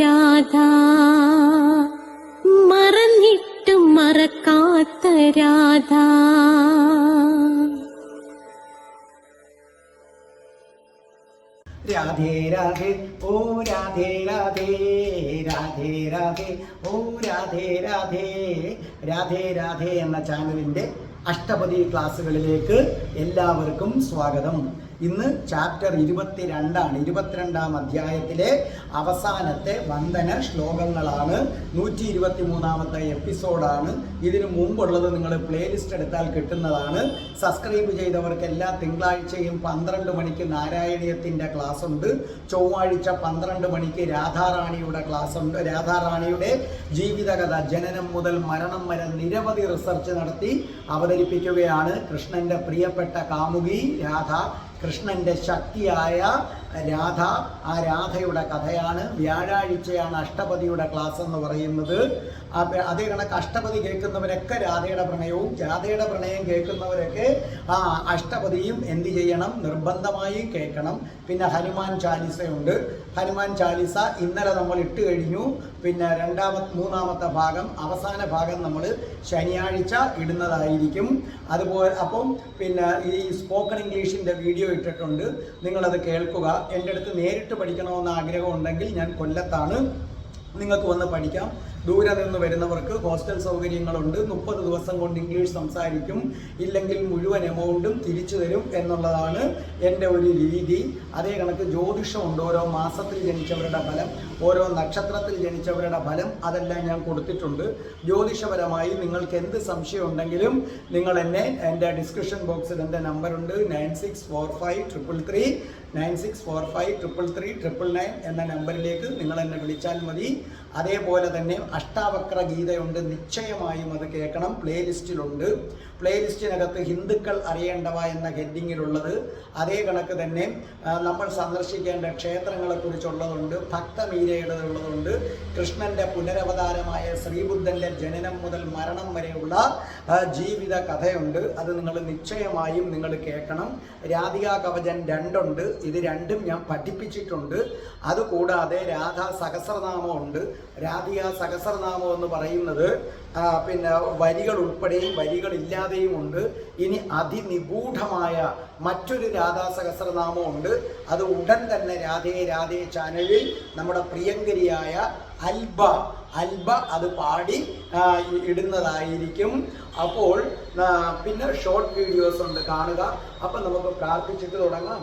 രാധ. മറന്നിട്ടും മറക്കാത്ത രാധ. രാധേ രാധേ ഓ രാധേ രാധേ രാധേ രാധേ ഓ രാധേ രാധേ രാധേ രാധേ എന്ന ചാനലിന്റെ അഷ്ടപതി ക്ലാസ്സുകളിലേക്ക് എല്ലാവർക്കും സ്വാഗതം. ഇന്ന് ചാപ്റ്റർ ഇരുപത്തിരണ്ടാണ് ഇരുപത്തിരണ്ടാം അധ്യായത്തിലെ അവസാനത്തെ വന്ദന ശ്ലോകങ്ങളാണ്. നൂറ്റി ഇരുപത്തി മൂന്നാമത്തെ എപ്പിസോഡാണ് ഇതിനു മുമ്പുള്ളത് നിങ്ങൾ പ്ലേലിസ്റ്റ് എടുത്താൽ കിട്ടുന്നതാണ്. സബ്സ്ക്രൈബ് ചെയ്തവർക്ക് എല്ലാ തിങ്കളാഴ്ചയും പന്ത്രണ്ട് മണിക്ക് നാരായണീയത്തിന്റെ ക്ലാസ് ഉണ്ട്. ചൊവ്വാഴ്ച പന്ത്രണ്ട് മണിക്ക് രാധാറാണിയുടെ ക്ലാസ് ഉണ്ട്. രാധാറാണിയുടെ ജീവിതകഥ ജനനം മുതൽ മരണം വരെ നിരവധി റിസർച്ച് നടത്തി അവതരിപ്പിക്കുകയാണ് കൃഷ്ണന്റെ പ്രിയപ്പെട്ട കാമുകി രാധ. കൃഷ്ണന്റെ ശക്തിയായ രാധ ആ രാധയുടെ കഥയാണ് വ്യാഴാഴ്ചയാണ് അഷ്ടപതിയുടെ ക്ലാസ് എന്ന് പറയുന്നത്. അതേ കണക്ക് അഷ്ടപതി കേൾക്കുന്നവരൊക്കെ രാധയുടെ പ്രണയവും രാധയുടെ പ്രണയം കേൾക്കുന്നവരൊക്കെ ആ അഷ്ടപതിയും എന്ത് ചെയ്യണം? നിർബന്ധമായി കേൾക്കണം. പിന്നെ ഹനുമാൻ ചാലിസയുണ്ട്. ഹനുമാൻ ചാലിസ ഇന്നലെ നമ്മൾ ഇട്ട് കഴിഞ്ഞു. പിന്നെ രണ്ടാമത്തെ മൂന്നാമത്തെ ഭാഗം അവസാന ഭാഗം നമ്മൾ ശനിയാഴ്ച ഇടുന്നതായിരിക്കും. അതുപോലെ അപ്പം പിന്നെ ഈ സ്പോക്കൺ ഇംഗ്ലീഷിന്റെ വീഡിയോ ഇട്ടിട്ടുണ്ട്. നിങ്ങളത് കേൾക്കുക. എന്റെ അടുത്ത് നേരിട്ട് പഠിക്കണമെന്ന് ആഗ്രഹമുണ്ടെങ്കിൽ ഞാൻ കൊല്ലത്താണ്. നിങ്ങൾക്ക് വന്ന് പഠിക്കാം. ദൂരെ നിന്ന് വരുന്നവർക്ക് ഹോസ്റ്റൽ സൗകര്യങ്ങളുണ്ട്. മുപ്പത് ദിവസം കൊണ്ട് ഇംഗ്ലീഷ് സംസാരിക്കും. ഇല്ലെങ്കിൽ മുഴുവൻ എമൗണ്ടും തിരിച്ചു തരും എന്നുള്ളതാണ് എന്റെ ഒരു രീതി. അതേ കണക്ക് ജ്യോതിഷമുണ്ട്. ഓരോ മാസത്തിൽ ജനിച്ചവരുടെ ഫലം ഓരോ നക്ഷത്രത്തിൽ ജനിച്ചവരുടെ ഫലം അതെല്ലാം ഞാൻ കൊടുത്തിട്ടുണ്ട്. ജ്യോതിഷപരമായി നിങ്ങൾക്ക് എന്ത് സംശയം ഉണ്ടെങ്കിലും നിങ്ങൾ എന്നെ എന്റെ ഡിസ്ക്രിപ്ഷൻ ബോക്സിൽ എന്റെ നമ്പറുണ്ട്. Nine six four five triple three nine six four five triple three triple nine എന്ന നമ്പറിലേക്ക് നിങ്ങൾ എന്നെ വിളിച്ചാൽ മതി. അതേപോലെ തന്നെ അഷ്ടാവക്ര ഗീതയുണ്ട്. നിശ്ചയമായും അത് കേൾക്കണം. പ്ലേലിസ്റ്റിലുണ്ട്. പ്ലേലിസ്റ്റിനകത്ത് ഹിന്ദുക്കൾ അറിയേണ്ടവ എന്ന ഹെഡിങ്ങിലുള്ളത്. അതേ കണക്ക് തന്നെ നമ്മൾ സന്ദർശിക്കേണ്ട ക്ഷേത്രങ്ങളെക്കുറിച്ചുള്ളതുണ്ട്. ഭക്തമീരയുടെ ഉള്ളതുണ്ട് കൃഷ്ണന്റെ പുനരവതാരമായ ശ്രീബുദ്ധന്റെ ജനനം മുതൽ മരണം വരെയുള്ള ജീവിത കഥയുണ്ട്. അത് നിങ്ങൾ നിശ്ചയമായും നിങ്ങൾ കേൾക്കണം. രാധിക കവചൻ രണ്ടുണ്ട്. ഇത് രണ്ടും ഞാൻ പഠിപ്പിച്ചിട്ടുണ്ട്. അതുകൂടാതെ രാധ സഹസ്രനാമമുണ്ട്. രാധിക സഹസ്രനാമം എന്ന് പറയുന്നത് പിന്നെ വരികൾ ഉൾപ്പെടെയും വരികളില്ലാതെയും ഉണ്ട്. ഇനി അതിനിഗൂഢമായ മറ്റൊരു രാധാ സഹസ്രനാമമുണ്ട് അത് ഉടൻ തന്നെ രാധേ രാധേ ചാനലിൽ നമ്മുടെ പ്രിയങ്കരിയായ അൽബ അൽബ അത് പാടി ഇടുന്നതായിരിക്കും. അപ്പോൾ പിന്നെ ഷോർട്ട് വീഡിയോസ് ഉണ്ട് കാണുക. അപ്പം നമുക്ക് പ്രാർത്ഥിച്ചിട്ട് തുടങ്ങാം.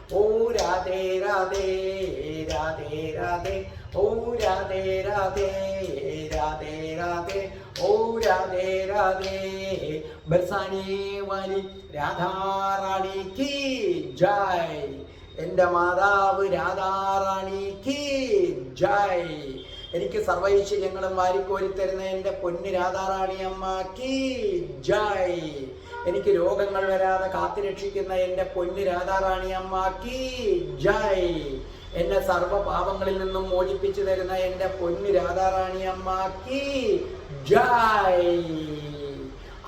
ഓ രാധേ രാധേ രാധേ രാധേ. ഓ രാധേ രാധേ രാധേ രാധേ. ഓ രാധേ രാധേ. ബർസാനെ വാലി രാധാറാണി കി ജയ്. എന്റെ മാതാവ് കീ ജയ്. എനിക്ക് സർവൈശ്വര്യങ്ങളും വാരിക്കോരി തരുന്ന എന്റെ പൊന്ന് രാധാറാണി അമ്മ കി ജയ്. എനിക്ക് രോഗങ്ങൾ വരാതെ കാത്തുരക്ഷിക്കുന്ന എന്റെ പൊന്ന് രാധാറാണി അമ്മ ജയ്. എന്നെ സർവ പാപങ്ങളിൽ നിന്നും മോചിപ്പിച്ചു തരുന്ന എന്റെ പൊന്ന് രാധാറാണി അമ്മ ജയ്.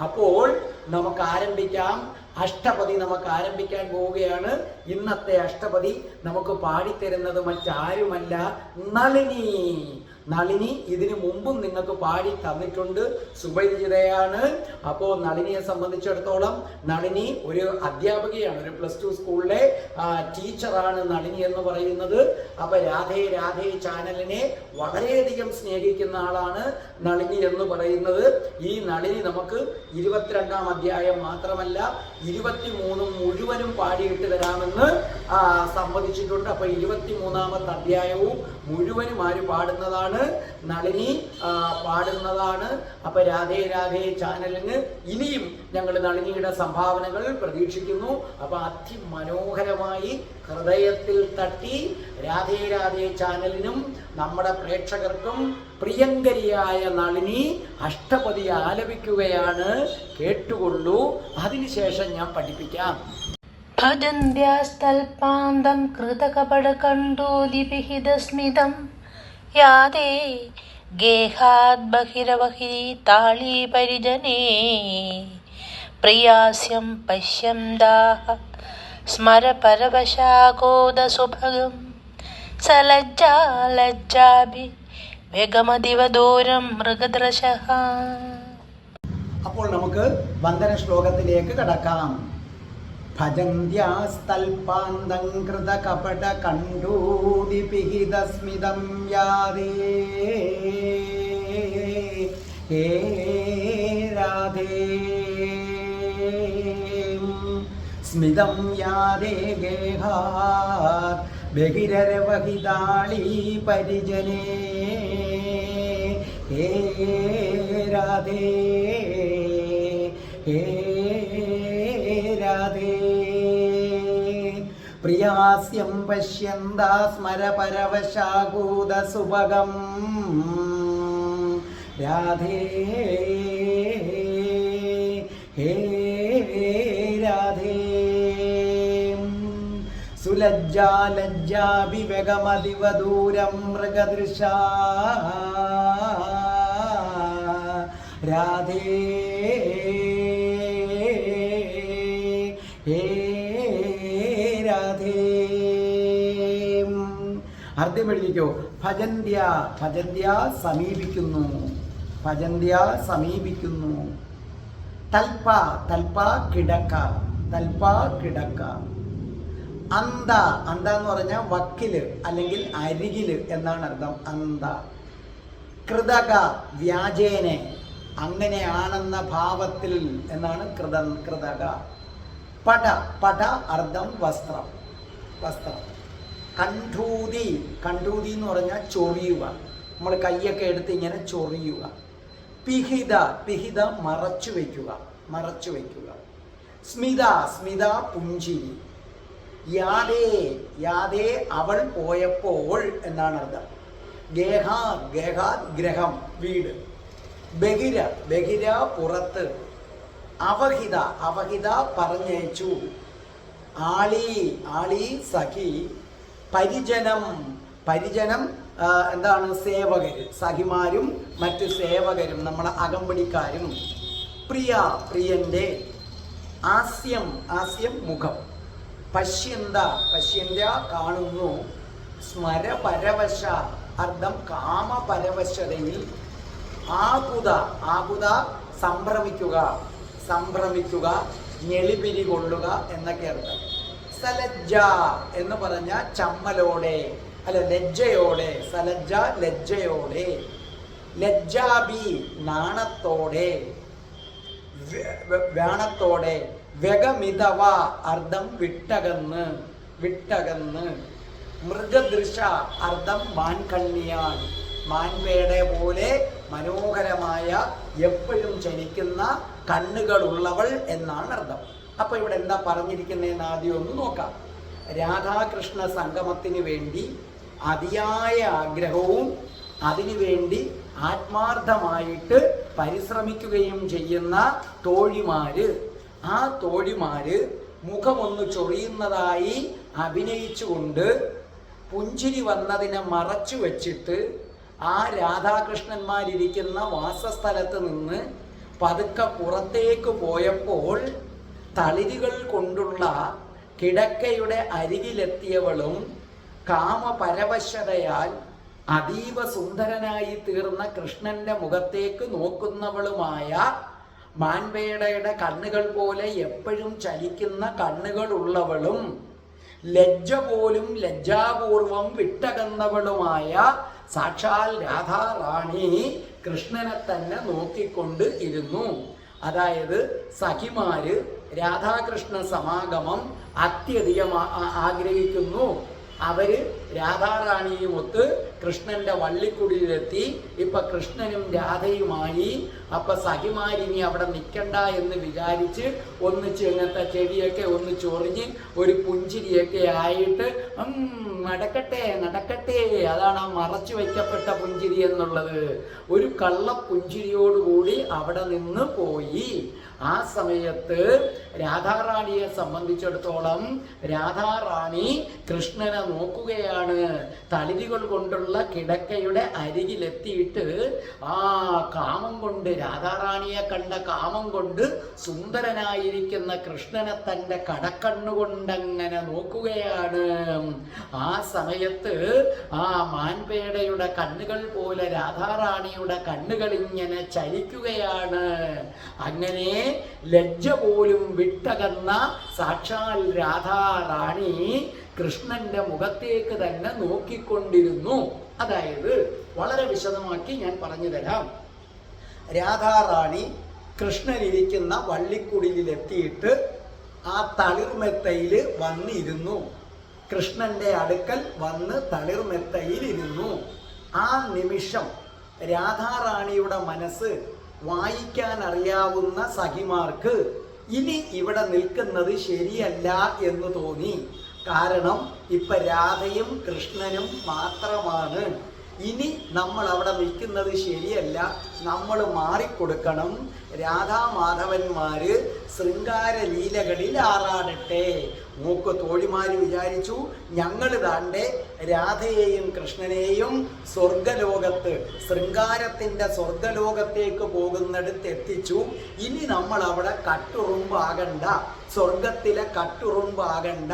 അപ്പോൾ നമുക്ക് ആരംഭിക്കാം അഷ്ടപതി നമുക്ക് ആരംഭിക്കാൻ പോവുകയാണ്. ഇന്നത്തെ അഷ്ടപതി നമുക്ക് പാടിത്തരുന്നത് മറ്റാരുമല്ല നളിനി. നളിനി ഇതിനു മുമ്പും നിങ്ങൾക്ക് പാടി തന്നിട്ടുണ്ട്. സുപരിചിതയാണ് അപ്പോൾ നളിനിയെ സംബന്ധിച്ചിടത്തോളം നളിനി ഒരു അധ്യാപികയാണ് ഒരു പ്ലസ് ടു സ്കൂളിലെ ടീച്ചറാണ് നളിനി എന്ന് പറയുന്നത്. അപ്പൊ രാധേ രാധേ ചാനലിനെ വളരെയധികം സ്നേഹിക്കുന്ന ആളാണ് നളിനി എന്ന് പറയുന്നത്. ഈ നളിനി നമുക്ക് ഇരുപത്തിരണ്ടാം അധ്യായം മാത്രമല്ല ഇരുപത്തിമൂന്നും മുഴുവനും പാടിയിട്ട് തരാമെന്ന് സമ്മതിച്ചിട്ടുണ്ട് അപ്പൊ ഇരുപത്തിമൂന്നാമത്തെ അധ്യായവും മുഴുവനും ആര് പാടുന്നതാണ്? നളിനി ആ, പാടുന്നതാണ്. അപ്പൊ രാധേ രാധേ ചാനലിന് ഇനിയും ഞങ്ങൾ നളിനിയുടെ സംഭാവനകൾ പ്രതീക്ഷിക്കുന്നു. അപ്പൊ അതിമനോഹരമായി ഹൃദയത്തിൽ തട്ടി രാധേ രാധേ ചാനലിനും നമ്മുടെ പ്രേക്ഷകർക്കും പ്രിയങ്കരിയായ നളിനി അഷ്ടപതി ആലപിക്കുകയാണ് കേട്ടുകൊള്ളൂ. അതിനുശേഷം ഞാൻ പഠിപ്പിക്കാം. ഭജന്ത്യാസ്തൽപാന്തം കൃതകപടകണ്ഠോതിപിഹിതസ്മിതം യാതേ ഗേഹാത് ബഹിരവഹി താളി പരിജനേ. പ്രിയാസ്യം പശ്യന്താഹ സ്മര പരവശാകോദസുഭഗം സലജ്ജാ ലജ്ജാഭി അപ്പോൾ നമുക്ക് വന്ദന ശ്ലോകത്തിലേക്ക് കടക്കാം. ഭജന്ത്യാസ്തൽപാന്തം കൃത കപട കണ്ടൂതിപിഹിതസ്മിതം യാതേ. ഹേ രാധേ. സ്മിതം യാതേ ഗേഹാത് ബഹിരരവഹിതാളീ പരിജനേ. ഹേ രാധേ. ഹേ രാധേ. പ്രിയാസ്യം പശ്യന്താ സ്മര പരവശാകൂത സുഭഗം രാധേ ഹേ രാധേ. സുലജ്ജാ ലജ്ജാഭിവഗമതിവ ദൂരം മൃഗദൃശ. രാധേ അർത്ഥം എഴുതിക്കോ. ഭജന്ത്യ ഭജന്ത്യ സമീപിക്കുന്നു. ഭജന്ത്യ സമീപിക്കുന്നു. തൽപ തൽപ കിടക്ക തൽപ കിടക്ക. അന്ത അന്ത എന്ന് പറഞ്ഞാൽ വക്കിൽ അല്ലെങ്കിൽ അരികിൽ എന്നാണ് അർത്ഥം. അന്ത. കൃതക വ്യാജേനെ അങ്ങനെയാണെന്ന ഭാവത്തിൽ എന്നാണ് കൃത കൃതക. പട പട അർത്ഥം വസ്ത്രം വസ്ത്രം. കണ്ഠൂതി കണ്ഠൂതി എന്ന് പറഞ്ഞാൽ ചൊറിയുക. നമ്മൾ കൈയൊക്കെ എടുത്ത് ഇങ്ങനെ ചൊറിയുക. പിഹിത. പിഹിത മറച്ചു വയ്ക്കുക. മറച്ചു വയ്ക്കുക. സ്മിത. സ്മിത പുഞ്ചിരി. യാതേ യാതേ അവൾ പോയപ്പോൾ എന്നാണ് അർത്ഥം. ഗേഹാ ഗേഹാ ഗ്രഹം വീട്. ബഹിര. ബഹിര പുറത്ത്. അവഹിത. അവഹിത പറഞ്ഞയച്ചു. ആളി. ആളി സഖി. പരിജനം പരിജനം എന്താണ് സേവകർ? സഖിമാരും മറ്റു സേവകരും നമ്മളെ അകമ്പടിക്കാരും. പ്രിയ പ്രിയന്റെ ആസ്യം ആസ്യം മുഖം. പശ്യന്ത പശ്യന്ത കാണുന്നു. സ്മരപരവശ അർത്ഥം കാമപരവശതയിൽ ആകുത ആകുത സംഭ്രമിക്കുക സംഭ്രമിക്കുക ഞെളിപിരി കൊള്ളുക എന്നൊക്കെ അർത്ഥം. സലജ്ജ എന്ന് പറഞ്ഞ ചമ്മലോടെ അല്ല ലജ്ജയോടെ സലജ്ജ ലജ്ജയോടെ ലജ്ജാബി നാണത്തോടെ വ്യാണത്തോടെ വ്യഗമിതവ അർദ്ധം വിട്ടകന്ന് വിട്ടകന്ന് മൃഗദൃശ അർദ്ധം മാൻകണ്ണിയാൻ മാൻവേടെ പോലെ മനോഹരമായ എപ്പോഴും ചലിക്കുന്ന കണ്ണുകളുള്ളവൾ എന്നാണ് അർത്ഥം അപ്പൊ ഇവിടെ എന്താ പറഞ്ഞിരിക്കുന്നതെന്ന് ആദ്യം ഒന്ന് നോക്കാം. രാധാകൃഷ്ണ സംഗമത്തിന് വേണ്ടി അതിയായ ആഗ്രഹവും അതിനുവേണ്ടി ആത്മാർത്ഥമായിട്ട് പരിശ്രമിക്കുകയും ചെയ്യുന്ന തോഴിമാര്. ആ തോഴിമാര് മുഖമൊന്ന് ചൊറിയുന്നതായി അഭിനയിച്ചുകൊണ്ട് പുഞ്ചിരി വന്നതിനെ മറച്ചു വച്ചിട്ട് ആ രാധാകൃഷ്ണന്മാരിരിക്കുന്ന വാസസ്ഥലത്ത് നിന്ന് പതുക്കെ പുറത്തേക്ക് പോയപ്പോൾ തളിരുകൾ കൊണ്ടുള്ള കിടക്കയുടെ അരികിലെത്തിയവളും കാമപരവശതയാൽ അതീവ സുന്ദരനായി തീർന്ന കൃഷ്ണന്റെ മുഖത്തേക്ക് നോക്കുന്നവളുമായ മാൻപേടയുടെ കണ്ണുകൾ പോലെ എപ്പോഴും ചലിക്കുന്ന കണ്ണുകളുള്ളവളും ലജ്ജ പോലും ലജ്ജാപൂർവം വിട്ടകന്നവളുമായ സാക്ഷാൽ രാധാറാണി കൃഷ്ണനെ തന്നെ നോക്കിക്കൊണ്ട് ഇരുന്നു. അതായത് സഖിമാര് രാധാകൃഷ്ണ സമാഗമം അത്യധികം ആഗ്രഹിക്കുന്നു. അവർ രാധാറാണിയുമൊത്ത് കൃഷ്ണന്റെ വള്ളിക്കുടിയിലെത്തി. ഇപ്പൊ കൃഷ്ണനും രാധയുമായി. അപ്പൊ സഹിമാരിനി അവിടെ നിൽക്കണ്ട എന്ന് വിചാരിച്ച് ഒന്നിച്ച് ഇങ്ങനത്തെ ചെടിയൊക്കെ ഒന്ന് ചൊറിഞ്ഞ് ഒരു പുഞ്ചിരിയൊക്കെ ആയിട്ട് നടക്കട്ടെ നടക്കട്ടെ. അതാണ് ആ മറച്ചു വയ്ക്കപ്പെട്ട പുഞ്ചിരി എന്നുള്ളത്. ഒരു കള്ള പുഞ്ചിരിയോടുകൂടി അവിടെ നിന്ന് പോയി. ആ സമയത്ത് രാധാറാണിയെ സംബന്ധിച്ചിടത്തോളം രാധാറാണി കൃഷ്ണനെ നോക്കുകയാണ്. തളിരുകൾ കൊണ്ടുള്ള കിടക്കയുടെ അരികിലെത്തിയിട്ട് ആ കാമം കൊണ്ട് രാധാറാണിയെ കണ്ട കാമം കൊണ്ട് സുന്ദരനായിരിക്കുന്ന കൃഷ്ണനെ തന്റെ കടക്കണ്ണുകൊണ്ടങ്ങനെ നോക്കുകയാണ്. ആ സമയത്ത് ആ മാൻപേടയുടെ കണ്ണുകൾ പോലെ രാധാറാണിയുടെ കണ്ണുകൾ ഇങ്ങനെ ചലിക്കുകയാണ്. അങ്ങനെ ലജ്ജ പോലും വിട്ടകന്ന സാക്ഷാൽ രാധാറാണി കൃഷ്ണന്റെ മുഖത്തേക്ക് തന്നെ നോക്കിക്കൊണ്ടിരുന്നു. അതായത് വളരെ വിശദമാക്കി ഞാൻ പറഞ്ഞു തരാം രാധാറാണി കൃഷ്ണനിരിക്കുന്ന വള്ളിക്കുടിലെത്തിയിട്ട് ആ തളിർമെത്തയിൽ വന്നിരുന്നു. കൃഷ്ണന്റെ അടുക്കൽ വന്ന് തളിർമെത്തയിലിരുന്നു. ആ നിമിഷം രാധാറാണിയുടെ മനസ്സ് വായിക്കാൻ അറിയാവുന്ന സഖിമാർക്ക് ഇനി ഇവിടെ നിൽക്കുന്നത് ശരിയല്ല എന്ന് തോന്നി. കാരണം ഇപ്പൊ രാധയും കൃഷ്ണനും മാത്രമാണ്. ഇനി നമ്മൾ അവിടെ നിൽക്കുന്നത് ശരിയല്ല. നമ്മൾ മാറിക്കൊടുക്കണം. രാധാമാധവന്മാര് ശൃംഗാര ലീലകളിൽ ആറാടട്ടെ. മൂക്ക് തോഴിമാര് വിചാരിച്ചു. ഞങ്ങൾ താണ്ടെ രാധയെയും കൃഷ്ണനെയും സ്വർഗലോകത്ത് ശൃംഗാരത്തിന്റെ സ്വർഗലോകത്തേക്ക് പോകുന്നിടത്ത് എത്തിച്ചു. ഇനി നമ്മൾ അവിടെ കട്ടുറുമ്പാകണ്ട. സ്വർഗത്തിലെ കട്ടുറുമ്പാകണ്ട.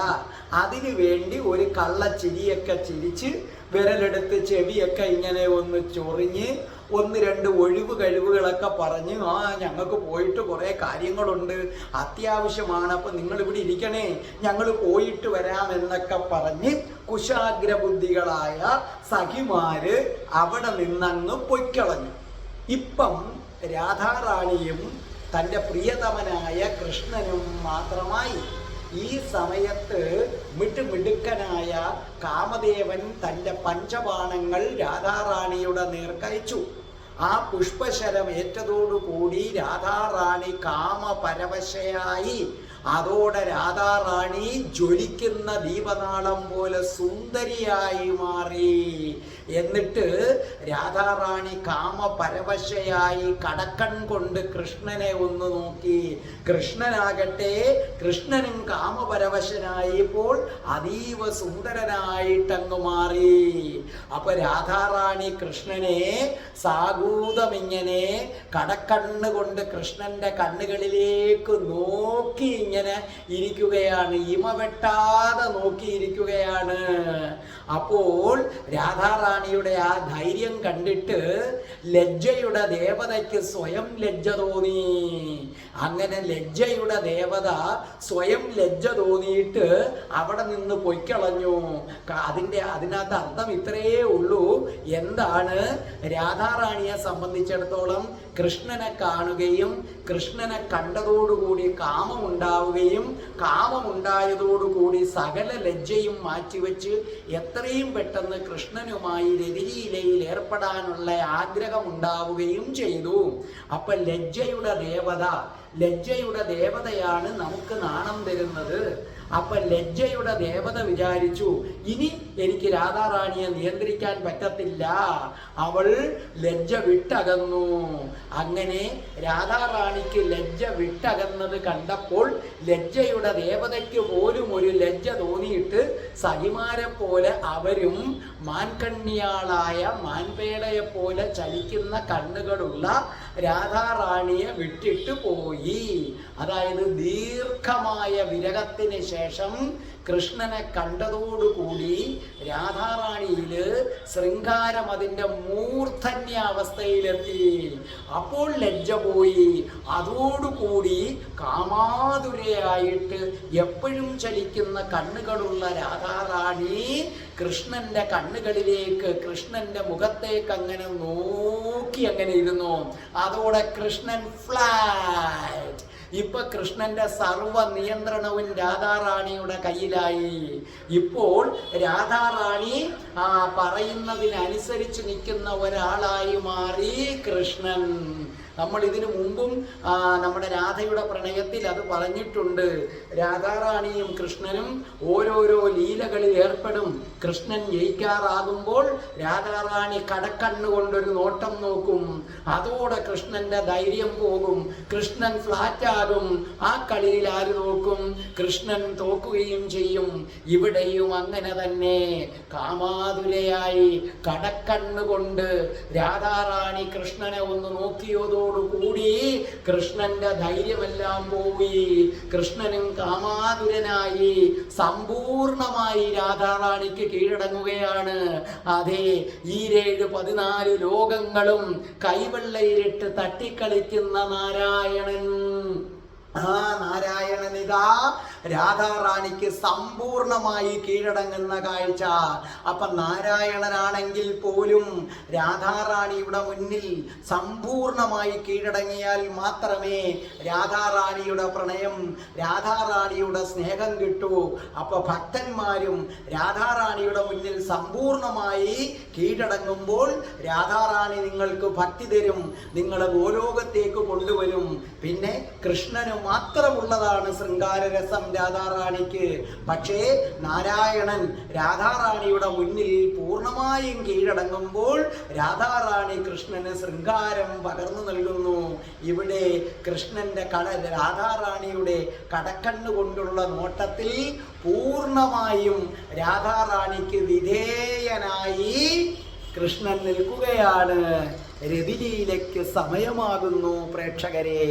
അതിനു വേണ്ടി ഒരു കള്ളച്ചിരിയൊക്കെ ചിരിച്ച് വിരലെടുത്ത് ചെവിയൊക്കെ ഇങ്ങനെ ഒന്ന് ചൊറിഞ്ഞ് ഒന്ന് രണ്ട് ഒഴിവ് കഴിവുകളൊക്കെ പറഞ്ഞ് ആ ഞങ്ങൾക്ക് പോയിട്ട് കുറേ കാര്യങ്ങളുണ്ട്. അത്യാവശ്യമാണ്. അപ്പം നിങ്ങൾ ഇവിടെ ഇരിക്കണേ. ഞങ്ങൾ പോയിട്ട് വരാമെന്നൊക്കെ പറഞ്ഞ് കുശാഗ്രബുദ്ധികളായ സഖിമാര് അവിടെ നിന്നങ്ങ് പൊയ്ക്കളഞ്ഞു. ഇപ്പം രാധാറാണിയും തന്റെ പ്രിയതമനായ കൃഷ്ണനും മാത്രമായി ഈ സമയത്ത് മിടുമിടുക്കനായ കാമദേവൻ തന്റെ പഞ്ചബാണങ്ങൾ രാധാറാണിയുടെ നേർക്കയച്ചു ആ പുഷ്പശരം ഏറ്റതോടുകൂടി രാധാറാണി കാമപരവശയായി അതോടെ രാധാറാണി ജ്വലിക്കുന്ന ദീപനാളം പോലെ സുന്ദരിയായി മാറി. എന്നിട്ട് രാധാറാണി കാമപരവശയായി കടക്കൺ കൊണ്ട് കൃഷ്ണനെ ഒന്ന് നോക്കി. കൃഷ്ണനാകട്ടെ കൃഷ്ണനും കാമപരവശനായപ്പോൾ അതീവ സുന്ദരനായിട്ടങ്ങ് മാറി. അപ്പൊ രാധാറാണി കൃഷ്ണനെ സാഗൂതമിങ്ങനെ കടക്കണ്ണ് കൊണ്ട് കൃഷ്ണന്റെ കണ്ണുകളിലേക്ക് നോക്കി ഇങ്ങനെ ഇരിക്കുകയാണ്. ഇമ വെട്ടാതെ നോക്കിയിരിക്കുകയാണ്. അപ്പോൾ രാധാറാണി രാധാറാണിയുടെ ആ ധൈര്യം കണ്ടിട്ട് ലജ്ജയുടെ ദേവതയ്ക്ക് സ്വയം ലജ്ജ തോന്നി. അങ്ങനെ ലജ്ജയുടെ ദേവത സ്വയം ലജ്ജ തോന്നിയിട്ട് അവിടെ നിന്ന് പൊയ്ക്കളഞ്ഞു. അതിന്റെ അതിനകത്ത് അർത്ഥം ഇത്രയേ ഉള്ളൂ. എന്താണ്? രാധാറാണിയെ സംബന്ധിച്ചിടത്തോളം കൃഷ്ണനെ കാണുകയും കൃഷ്ണനെ കണ്ടതോടുകൂടി കാമമുണ്ടാവുകയും കാമമുണ്ടായതോടുകൂടി സകല ലജ്ജയും മാറ്റിവെച്ച് എത്രയും പെട്ടെന്ന് കൃഷ്ണനുമായി രതിലീലയിൽ ഏർപ്പെടാനുള്ള ആഗ്രഹം ഉണ്ടാവുകയും ചെയ്തു. അപ്പൊ ലജ്ജയുടെ ദേവത ലജ്ജയുടെ ദേവതയാണ് നമുക്ക് നാണം തരുന്നത്. അപ്പൊ ലജ്ജയുടെ ദേവത വിചാരിച്ചു ഇനി എനിക്ക് രാധാറാണിയെ നിയന്ത്രിക്കാൻ പറ്റത്തില്ല. അവൾ ലജ്ജ വിട്ടകന്നു. അങ്ങനെ രാധാറാണിക്ക് ലജ്ജ വിട്ടകന്നത് കണ്ടപ്പോൾ ലജ്ജയുടെ ദേവതയ്ക്ക് പോലും ഒരു ലജ്ജ തോന്നിയിട്ട് സഹിമാരെ പോലെ അവരും മാൻകണ്ണിയാളായ മാൻപേടയെ പോലെ ചലിക്കുന്ന കണ്ണുകളുള്ള രാധാറാണിയെ വിട്ടിട്ട് പോയി. അതായത് ദീർഘമായ വിരഹത്തിന് ശേഷം കൃഷ്ണനെ കണ്ടതോടുകൂടി രാധാറാണിയിൽ ശൃംഗാരം അതിന്റെ മൂർധന്യ അവസ്ഥയിലെത്തി അപ്പോൾ ലജ്ജ പോയി. അതോടുകൂടി കാമാതുരയായിട്ട് എപ്പോഴും ചലിക്കുന്ന കണ്ണുകളുള്ള രാധാറാണി കൃഷ്ണന്റെ കണ്ണുകളിലേക്ക് കൃഷ്ണന്റെ മുഖത്തേക്ക് അങ്ങനെ നോക്കി അങ്ങനെ ഇരുന്നു. അതോടെ കൃഷ്ണൻ ഫ്ലാറ്റ് ഇപ്പൊ കൃഷ്ണന്റെ സർവ നിയന്ത്രണവും രാധാറാണിയുടെ കയ്യിലായി. ഇപ്പോൾ രാധാറാണി ആ പറയുന്നതിനനുസരിച്ച് നിൽക്കുന്ന ഒരാളായി മാറി കൃഷ്ണൻ. നമ്മൾ ഇതിനു മുമ്പും നമ്മുടെ രാധയുടെ പ്രണയത്തിൽ അത് പറഞ്ഞിട്ടുണ്ട്. രാധാറാണിയും കൃഷ്ണനും ഓരോരോ ലീലകളിൽ ഏർപ്പെടും. കൃഷ്ണൻ ജയിക്കാറാകുമ്പോൾ രാധാറാണി കടക്കണ്ണുകൊണ്ടൊരു നോട്ടം നോക്കും. അതോടെ കൃഷ്ണന്റെ ധൈര്യം പോകും. കൃഷ്ണൻ ഫ്ലാറ്റാകും. ആ കളിയിൽ ആര് നോക്കും കൃഷ്ണൻ തോക്കുകയും ചെയ്യും. ഇവിടെയും അങ്ങനെ തന്നെ. കാമാതുരയായി കടക്കണ്ണുകൊണ്ട് രാധാറാണി കൃഷ്ണനെ ഒന്ന് നോക്കിയതോടുകൂടി കൃഷ്ണന്റെ ധൈര്യമെല്ലാം പോയി. കൃഷ്ണനും കാമാതുരനായി സമ്പൂർണമായി രാധാറാണിക്ക് കീഴടങ്ങുകയാണ്. അതെ ഈ ഏഴ് പതിനാല് ലോകങ്ങളും കൈവെള്ളയിലിട്ട് തട്ടിക്കളിക്കുന്ന നാരായണൻ. ആ നാരായണനിതാ രാധാറാണിക്ക് സമ്പൂർണമായി കീഴടങ്ങുന്ന കാഴ്ച. അപ്പൊ നാരായണനാണെങ്കിൽ പോലും രാധാറാണിയുടെ മുന്നിൽ സമ്പൂർണമായി കീഴടങ്ങിയാൽ മാത്രമേ രാധാറാണിയുടെ പ്രണയം രാധാറാണിയുടെ സ്നേഹം കിട്ടൂ. അപ്പൊ ഭക്തന്മാരും രാധാറാണിയുടെ മുന്നിൽ സമ്പൂർണമായി കീഴടങ്ങുമ്പോൾ രാധാറാണി നിങ്ങൾക്ക് ഭക്തി തരും നിങ്ങളെ ഗോലോകത്തേക്ക് കൊണ്ടുവരും. പിന്നെ കൃഷ്ണന് മാത്രമുള്ളതാണ് ശൃംഗാരരസം രാധാറാണിക്ക്. പക്ഷേ നാരായണൻ രാധാറാണിയുടെ മുന്നിൽ പൂർണമായും കീഴടങ്ങുമ്പോൾ രാധാറാണി കൃഷ്ണന് ശൃംഗാരം പകർന്നു നൽകുന്നു. ഇവിടെ കൃഷ്ണന്റെ കട രാധാറാണിയുടെ കടക്കണ്ണു കൊണ്ടുള്ള നോട്ടത്തിൽ പൂർണമായും രാധാറാണിക്ക് വിധേയനായി കൃഷ്ണൻ നിൽക്കുകയാണ്. രതിലീലയ്ക്ക് സമയമാകുന്നു പ്രേക്ഷകരെ.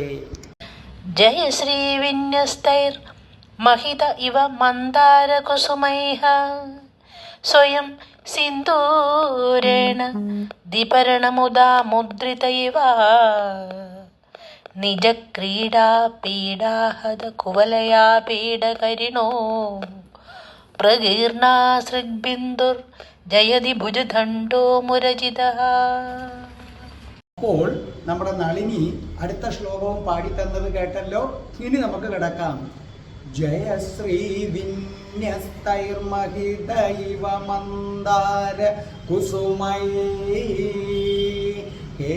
ജയ ശ്രീ വിന്യസ്തൈർ महित इव मन्दारकुसुमैः स्वयं सिन्दूरेण दिपर्णमुदा मुद्रित इव निजक्रीडा पीडाहद कुवलया पीडकरिणो प्रगीर्णासृग्बिन्दुर्जयति भुजदण्डो मुरजितः അപ്പോൾ നമ്മുടെ നളിനി അടുത്ത ശ്ലോകവും പാടിത്തന്നത് കേട്ടല്ലോ. ഇനി നമുക്ക് കിടക്കാം. ജയശ്രീ വിന്യസ്തൈർമഹിത ഇവ മന്ദാര കുസുമൈ ഹേ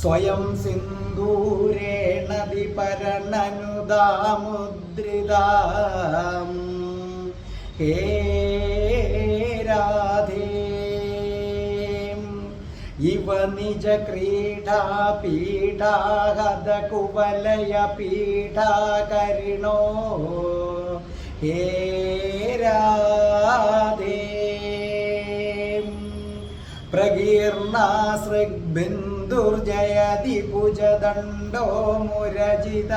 സ്വയം സിന്ദൂരേണ വിപരണനുദാമുദ്രിതാം ഹേ രാധേ. ഇവ നിജ ക്രീഡാ പീഠാഹത കുവലയ പീഠാകരിണോ ഹേ രാധേ. പ്രകീർണാസൃഗ്ബിന്ദുർജയതി ഭുജദണ്ഡോ മുരജിത.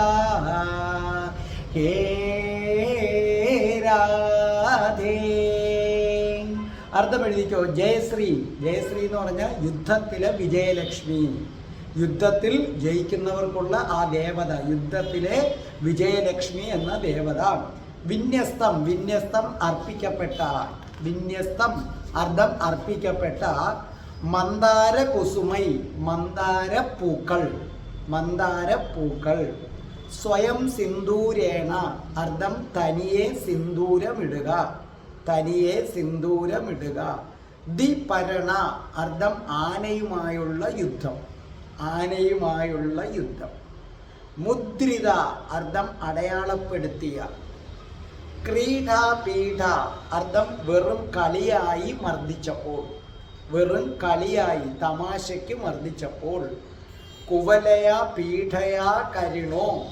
ഹേ രാധേ അർത്ഥം എഴുതിക്കോ ജയശ്രീ. ജയശ്രീ എന്ന് പറഞ്ഞാൽ യുദ്ധത്തിലെ വിജയലക്ഷ്മി. യുദ്ധത്തിൽ ജയിക്കുന്നവർക്കുള്ള ആ ദേവത യുദ്ധത്തിലെ വിജയലക്ഷ്മി എന്ന ദേവത. വിന്യസ്തം വിന്യസ്തം അർപ്പിക്കപ്പെട്ട വിന്യസ്തം അർത്ഥം അർപ്പിക്കപ്പെട്ട മന്ദാര കുസുമൈ മന്ദാര പൂക്കൾ മന്ദാര പൂക്കൾ. സ്വയം സിന്ദൂരേണ അർത്ഥം തനിയെ സിന്ദൂരമിടുക. തനിയെ സിന്ദൂരമിടുക. ദിപരണ അർത്ഥം ആനയുമായുള്ള യുദ്ധം. ആനയുമായുള്ള യുദ്ധം. മുദ്രിത അർത്ഥം അടയാളപ്പെടുത്തിയ. ക്രീഡാപീഠ അർത്ഥം വെറും കളിയായി മർദ്ദിച്ചപ്പോൾ. വെറും കളിയായി തമാശയ്ക്ക് മർദ്ദിച്ചപ്പോൾ. കുവലയ പീഠയാ കരിണോ?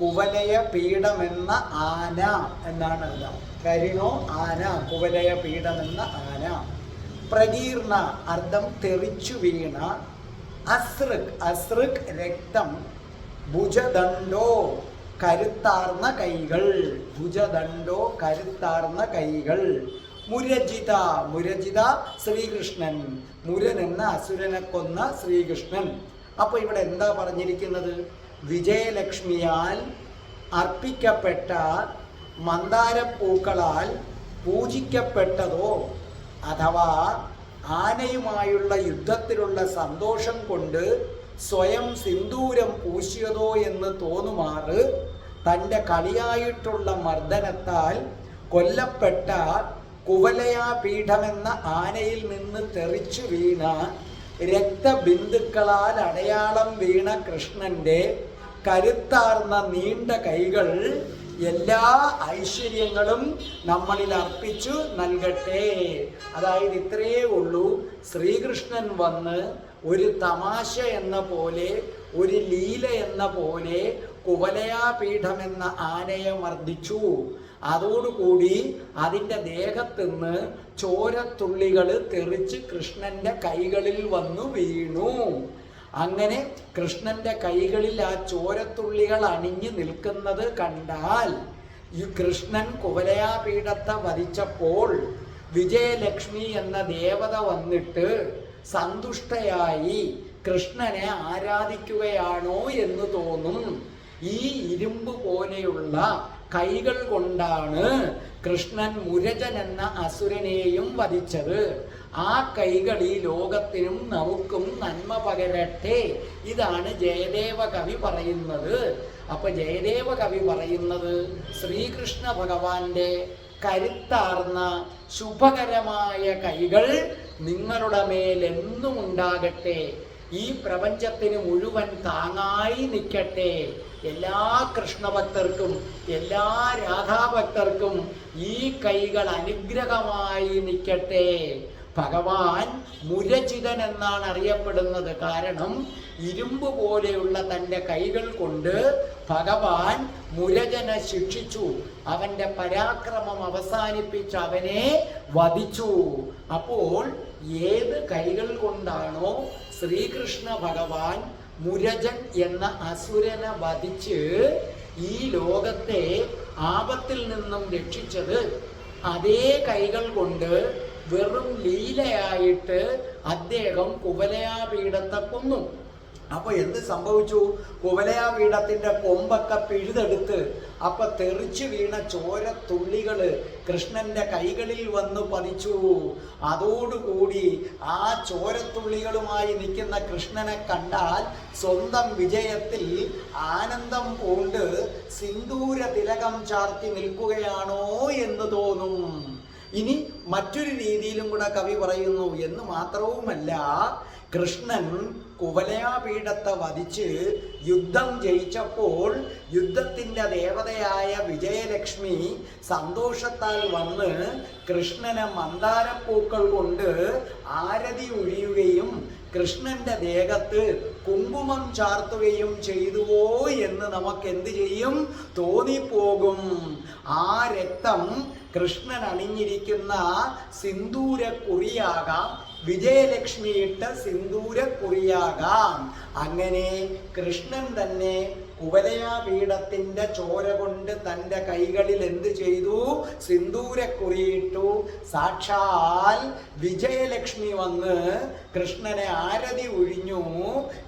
കുവലയ പീഠമെന്ന ആന എന്നാണ് അർത്ഥം കരിണോ ആന കുവലയ പീഠമെന്ന ആന. പ്രകീർണ അർത്ഥം തെറിച്ചു വീണ അസ്ഋക് അസ്ഋക് രക്തം ഭുജദണ്ഡോ കരുത്താർന്ന കൈകൾ ഭുജദണ്ഡോ കരുത്താർന്ന കൈകൾ. മുരജിത മുരജിത ശ്രീകൃഷ്ണൻ മുരൻ എന്ന അസുരനെ കൊന്ന ശ്രീകൃഷ്ണൻ. അപ്പോൾ ഇവിടെ എന്താ പറഞ്ഞിരിക്കുന്നത്? വിജയലക്ഷ്മിയാൽ അർപ്പിക്കപ്പെട്ട മന്ദാരപ്പൂക്കളാൽ പൂജിക്കപ്പെട്ടതോ അഥവാ ആനയുമായുള്ള യുദ്ധത്തിലുള്ള സന്തോഷം കൊണ്ട് സ്വയം സിന്ദൂരം പൂശിയതോ എന്ന് തോന്നുമാറ് തന്റെ കളിയായിട്ടുള്ള മർദ്ദനത്താൽ കൊല്ലപ്പെട്ട കുവലയാ പീഠമെന്ന ആനയിൽ നിന്ന് തെറിച്ചു വീണ രക്തബിന്ദുക്കളാൽ അടയാളം വീണ കൃഷ്ണന്റെ കരുത്താർന്ന നീണ്ട കൈകൾ എല്ലാ ഐശ്വര്യങ്ങളും നമ്മളിൽ അർപ്പിച്ചു നൽകട്ടെ. അതായത് ഇത്രയേ ഉള്ളൂ. ശ്രീകൃഷ്ണൻ വന്ന് ഒരു തമാശ എന്ന പോലെ ഒരു ലീല എന്ന പോലെ കുവലയാപീഠം എന്ന ആനയെ മർദ്ദിച്ചു. അതോടുകൂടി അതിന്റെ ദേഹത്തുനിന്ന് ചോരത്തുള്ളികൾ തെറിച്ച് കൃഷ്ണന്റെ കൈകളിൽ വന്നു വീണു. അങ്ങനെ കൃഷ്ണന്റെ കൈകളിൽ ആ ചോരത്തുള്ളികൾ അണിഞ്ഞു നിൽക്കുന്നത് കണ്ടാൽ ഈ കൃഷ്ണൻ കുവലയാപീഠത്തെ വധിച്ചപ്പോൾ വിജയലക്ഷ്മി എന്ന ദേവത വന്നിട്ട് സന്തുഷ്ടയായി കൃഷ്ണനെ ആരാധിക്കുകയാണോ എന്ന് തോന്നും. ഈ ഇരുമ്പ് പോലെയുള്ള കൈകൾ കൊണ്ടാണ് കൃഷ്ണൻ മുരജൻ എന്ന അസുരനെയും വധിച്ചത്. ആ കൈകൾ ഈ ലോകത്തിനും നമുക്കും നന്മ പകരട്ടെ. ഇതാണ് ജയദേവ കവി പറയുന്നത്. അപ്പൊ ജയദേവ കവി പറയുന്നത് ശ്രീകൃഷ്ണ ഭഗവാന്റെ കരുത്താർന്ന ശുഭകരമായ കൈകൾ നിങ്ങളുടെ മേലെന്നും ഉണ്ടാകട്ടെ. ഈ പ്രപഞ്ചത്തിന് മുഴുവൻ താങ്ങായി നിൽക്കട്ടെ എല്ലാ കൃഷ്ണഭക്തർക്കും എല്ലാ രാധാഭക്തർക്കും ഈ കൈകൾ അനുഗ്രഹമായി നിൽക്കട്ടെ ഭഗവാൻ മുരചിതൻ എന്നാണ് അറിയപ്പെടുന്നത്. കാരണം ഇരുമ്പ് പോലെയുള്ള തന്റെ കൈകൾ കൊണ്ട് ഭഗവാൻ മുരജനെ ശിക്ഷിച്ചു. അവന്റെ പരാക്രമം അവസാനിപ്പിച്ച് അവനെ വധിച്ചു. അപ്പോൾ ഏത് കൈകൾ കൊണ്ടാണോ ശ്രീകൃഷ്ണ ഭഗവാൻ മുരജൻ എന്ന അസുരനെ വധിച്ച് ഈ ലോകത്തെ ആപത്തിൽ നിന്നും രക്ഷിച്ചത്? അതേ കൈകൾ കൊണ്ട് വെറും ലീലയായിട്ട് അദ്ദേഹം കുവലയാപീഠത്തെ കൊന്നു. അപ്പൊ എന്ത് സംഭവിച്ചു? കുവലയാ പീഠത്തിന്റെ കൊമ്പൊക്കെ പിഴുതെടുത്ത് അപ്പൊ തെറിച്ചു വീണ ചോര തുള്ളികൾ കൃഷ്ണന്റെ കൈകളിൽ വന്ന് പതിച്ചു. അതോടുകൂടി ആ ചോരത്തുള്ളികളുമായി നിൽക്കുന്ന കൃഷ്ണനെ കണ്ടാൽ സ്വന്തം വിജയത്തിൽ ആനന്ദം കൊണ്ട് സിന്ദൂര തിലകം ചാർത്തി നിൽക്കുകയാണോ എന്ന് തോന്നും. ഇനി മറ്റൊരു രീതിയിലും കൂടെ കവി പറയുന്നു എന്ന് മാത്രവുമല്ല കൃഷ്ണൻ കുവലയാപീഠത്തെ വധിച്ച് യുദ്ധം ജയിച്ചപ്പോൾ യുദ്ധത്തിന്റെ ദേവതയായ വിജയലക്ഷ്മി സന്തോഷത്താൽ വന്ന് കൃഷ്ണനെ മന്ദാരപ്പൂക്കൾ കൊണ്ട് ആരതി ഒഴിയുകയും കൃഷ്ണന്റെ ദേഹത്ത് കുങ്കുമം ചാർത്തുകയും ചെയ്തുവോ എന്ന് നമുക്ക് എന്ത് ചെയ്യും? തോന്നിപ്പോകും. ആ രക്തം കൃഷ്ണൻ അണിഞ്ഞിരിക്കുന്ന സിന്ദൂര കുറിയാകാം വിജയലക്ഷ്മി ഇട്ട സിന്ദൂര കുറിയാകാം അങ്ങനെ കൃഷ്ണൻ തന്നെ കുവലയാപീഠത്തിന്റെ ചോര കൊണ്ട് തന്റെ കൈകളിൽ എന്ത് ചെയ്തു? സിന്ദൂരക്കുറിയിട്ടു സാക്ഷാൽ വിജയലക്ഷ്മി വന്ന് കൃഷ്ണനെ ആരതി ഒഴിഞ്ഞു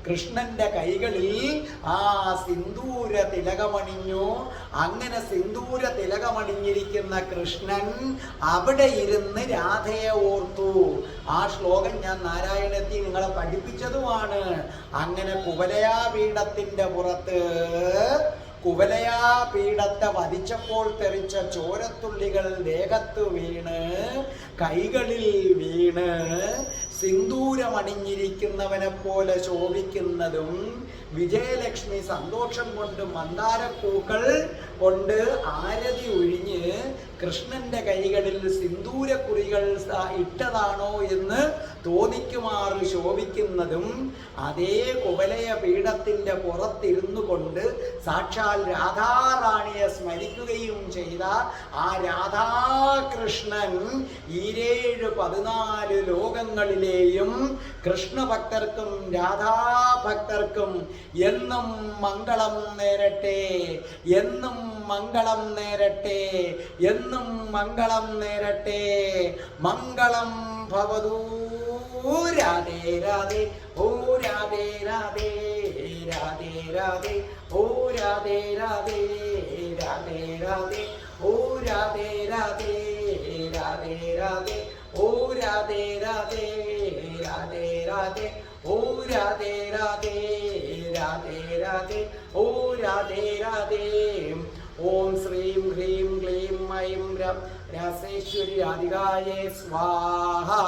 കൃഷ്ണന്റെ കൈകളിൽ ആ സിന്ദൂര തിലകമണിഞ്ഞു. അങ്ങനെ സിന്ദൂര തിലകമണിഞ്ഞിരിക്കുന്ന കൃഷ്ണൻ അവിടെ ഇരുന്ന് രാധയെ ഓർത്തു. ആ ശ്ലോകം ഞാൻ നാരായണത്തിൽ നിങ്ങളെ പഠിപ്പിച്ചതുമാണ്. അങ്ങനെ കുവലയാപീഠത്തിന്റെ പുറത്ത് കുവലയാപീഠത്തെ വധിച്ചപ്പോൾ തെറിച്ച ചോരത്തുള്ളികൾ ദേഹത്ത് വീണ് കൈകളിൽ വീണ്. സിന്ദൂരമണിഞ്ഞിരിക്കുന്നവനെ പോലെ ശോഭിക്കുന്നതും വിജയലക്ഷ്മി സന്തോഷം കൊണ്ട് മന്ദാരപ്പൂക്കൾ കൊണ്ട് ആരതി ഒഴിഞ്ഞ് കൃഷ്ണന്റെ കൈകളിൽ സിന്ദൂരക്കുറികൾ ഇട്ടതാണോ എന്ന് തോന്നിക്കുമാറ് ശോഭിക്കുന്നതും അതേ കുവലയ പീഠത്തിന്റെ പുറത്തിരുന്നു കൊണ്ട് സാക്ഷാൽ രാധാറാണിയെ സ്മരിക്കുകയും ചെയ്ത ആ രാധാകൃഷ്ണൻ ഈരേഴ് പതിനാല് ലോകങ്ങളിലെയും കൃഷ്ണഭക്തർക്കും രാധാഭക്തർക്കും എന്നും മംഗളം നേരട്ടെ എന്നും മംഗളം നേരട്ടെ എന്നും മംഗളം നേരട്ടെ. മംഗളം ഭവതൂ രാധേ രാധേ ഓ രാധേ രാധേ രാധേ രാധേ ഓ രാധേ രാധേ രാധേ രാധേ ഓ രാധേ രാധേ രാധേ രാധേ ഓ രാധേ രാധേ രാധേ രാധേ ഓ രാധേ രാധേ രാധേ രാധേ ഓ രാധേ രാധേ ഓം ശ്രീം ഹ്രീം ക്ലീം മൈം രം व्यासेश्वरी आदिगाये स्वाहा